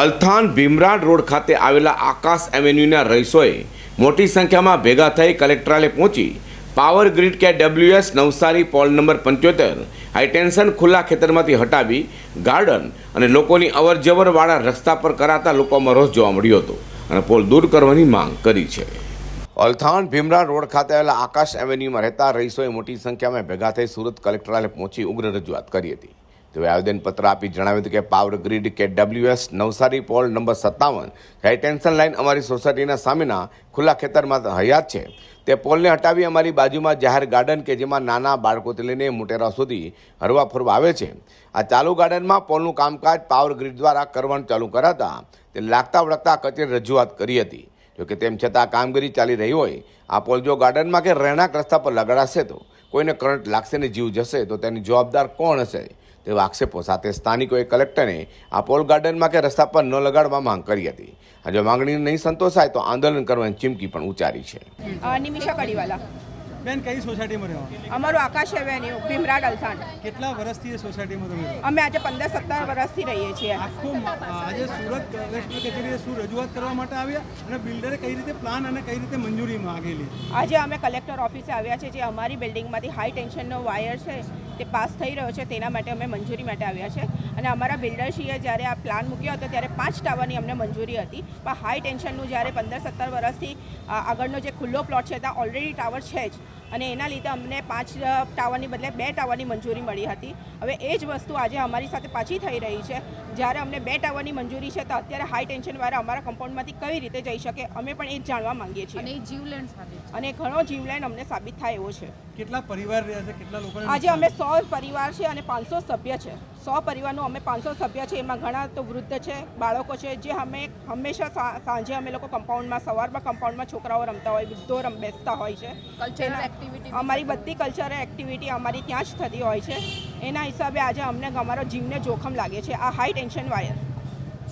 Althan Bhimrad road ખાતે આવેલા આકાશ એવેન્યુના રહીશોએ મોટી સંખ્યામાં ભેગા થઈ કલેક્ટરાલય પહોંચી power grid K WS Navsari pole number પંચોતેર હાઈટેન્શન ખુલ્લા ખેતરમાંથી હટાવી ગાર્ડન અને લોકોની અવરજવરવાળા રસ્તા પર કરાતા લોકોમાં રોષ જોવા મળ્યો હતો અને પોલ દૂર કરવાની માંગ કરી છે. અલથાણ ભીમરા રોડ ખાતે આવેલા આકાશ એવેન્યુમાં રહેતા રહીશોએ મોટી સંખ્યામાં ભેગા થઈ સુરત કલેક્ટરાલય પહોંચી ઉગ્ર રજૂઆત કરી હતી. તેઓએ આવેદનપત્ર આપી જણાવ્યું હતું કે power grid K WS Navsari pole number સત્તાવન. હાઈટેન્શન લાઇન અમારી સોસાયટીના સામેના ખુલ્લા ખેતરમાં હયાત છે. તે પોલને હટાવી અમારી બાજુમાં જાહેર ગાર્ડન કે જેમાં નાના બાળકોથી લઈને મોટેરા સુધી હરવા ફરવા આવે છે. આ ચાલુ ગાર્ડનમાં પોલનું કામકાજ પાવર ગ્રીડ દ્વારા કરવાનું ચાલુ કરાતા તે લાગતા વળગતા કચેરી રજૂઆત કરી હતી. જોકે તેમ છતાં કામગીરી ચાલી રહી હોય, આ પોલ જો ગાર્ડનમાં કે રહેણાંક રસ્તા પર લગાડાશે તો કોઈને કરંટ લાગશે ને જીવ જશે તો તેની જવાબદાર કોણ હશે? તેવા આક્ષેપો સાથે સ્થાનિકોએ કલેક્ટરને આ પોલ ગાર્ડનમાં કે રસ્તા પર ન લગાડવા માંગ કરી હતી. આ જો માંગણી નહીં સંતોષાય તો આંદોલન કરવાની ચીમકી પણ ઉચ્ચારી છે. નિમિષા કડીવાલા. બેન કઈ સોસાયટીમાં રહેવા? અમારું આકાશ એવેન્યુ ભીમરાડ અલથાણ. કેટલા વર્ષથી એ સોસાયટીમાં તમે અમે આજે પંદર સત્તર વર્ષથી રહીએ છીએ. આખું આજે સુરત કલેક્ટર કચેરીએ શું રજૂઆત કરવા માટે આવ્યા અને બિલ્ડરે કઈ રીતે પ્લાન અને કઈ રીતે મંજૂરી માંગેલી? આજે અમે કલેક્ટર ઓફિસે આવ્યા છે જે અમારી બિલ્ડિંગમાંથી હાઈ ટેન્શનનો વાયર છે. તે પાસ થઈ રહ્યો છે તેના માટે અમે મંજૂરી માટે આવ્યા છે. અને અમારા બિલ્ડરશ્રીએ જ્યારે આ પ્લાન મૂક્યો હતો ત્યારે પાંચ ટાવરની અમને મંજૂરી હતી. પણ હાઈ ટેન્શનનું જ્યારે પંદર સત્તર વર્ષથી આગળનો જે ખુલ્લો પ્લોટ છે ત્યાં ઓલરેડી ટાવર છે જ. અને એના લીધે અમને પાંચ ટાવરની બદલે બે ટાવરની મંજૂરી મળી હતી. હવે એ જ વસ્તુ આજે અમારી સાથે પાછી થઈ રહી છે. જ્યારે અમને બે ટાવરની મંજૂરી છે તો અત્યારે હાઈ ટેન્શન વાળા અમારા કમ્પાઉન્ડમાંથી કઈ રીતે જઈ શકે અમે પણ એ જ જાણવા માંગીએ છીએ. અને એ જીવલેણ સાબિત અને ઘણો જીવલેણ અમને સાબિત થાય એવો છે. કેટલા પરિવાર રહ્યા છે? કેટલા લોકો આજે અમે સો પરિવાર છે અને પાંચસો સભ્ય છે. સો પરિવારનું અમે પાંચસો સભ્ય છે એમાં ઘણા તો વૃદ્ધ છે બાળકો છે જે અમે હંમેશા સાંજે અમે લોકો કમ્પાઉન્ડમાં સવારમાં કમ્પાઉન્ડમાં છોકરાઓ રમતા હોય વૃદ્ધો રમ બેસતા હોય છે. અમારી બધી કલ્ચરલ એક્ટિવિટી અમારી ત્યાં જ થતી હોય છે. એના હિસાબે આજે અમને અમારો જીવને જોખમ લાગે છે. આ હાઈ ટેન્શન વાયર.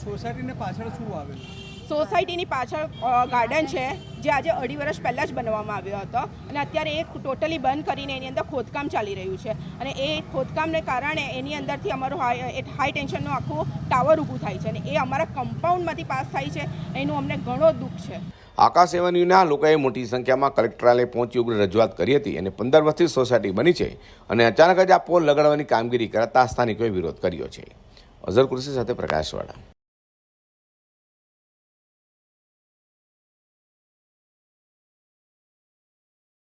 સોસાયટીને પાછળ શું આવેલું? સોસાયટીની પાછળ ગાર્ડન છે, જે આજે અઢી વર્ષ પહેલાં જ બનાવવામાં આવ્યો હતો. અને અત્યારે એ ટોટલી બંધ કરીને એની અંદર ખોદકામ ચાલી રહ્યું છે. અને એ ખોદકામને કારણે એની અંદરથી અમારું હાઈ હાઈ ટેન્શનનું આખું ટાવર ઊભું થાય છે. અને એ અમારા કમ્પાઉન્ડમાંથી પાસ થાય છે. એનું અમને ઘણો દુઃખ છે. આકાશ એવન્યુના લોકોએ મોટી સંખ્યામાં કલેક્ટરાલય પહોંચી ઉગ્ર રજૂઆત કરી હતી અને પંદર વર્ષથી સોસાયટી બની છે અને અચાનક જ આ પોલ લગાડવાની કામગીરી કરતા સ્થાનિકોએ વિરોધ કર્યો છે. અઝર કૃષિ સાથે પ્રકાશવાળા.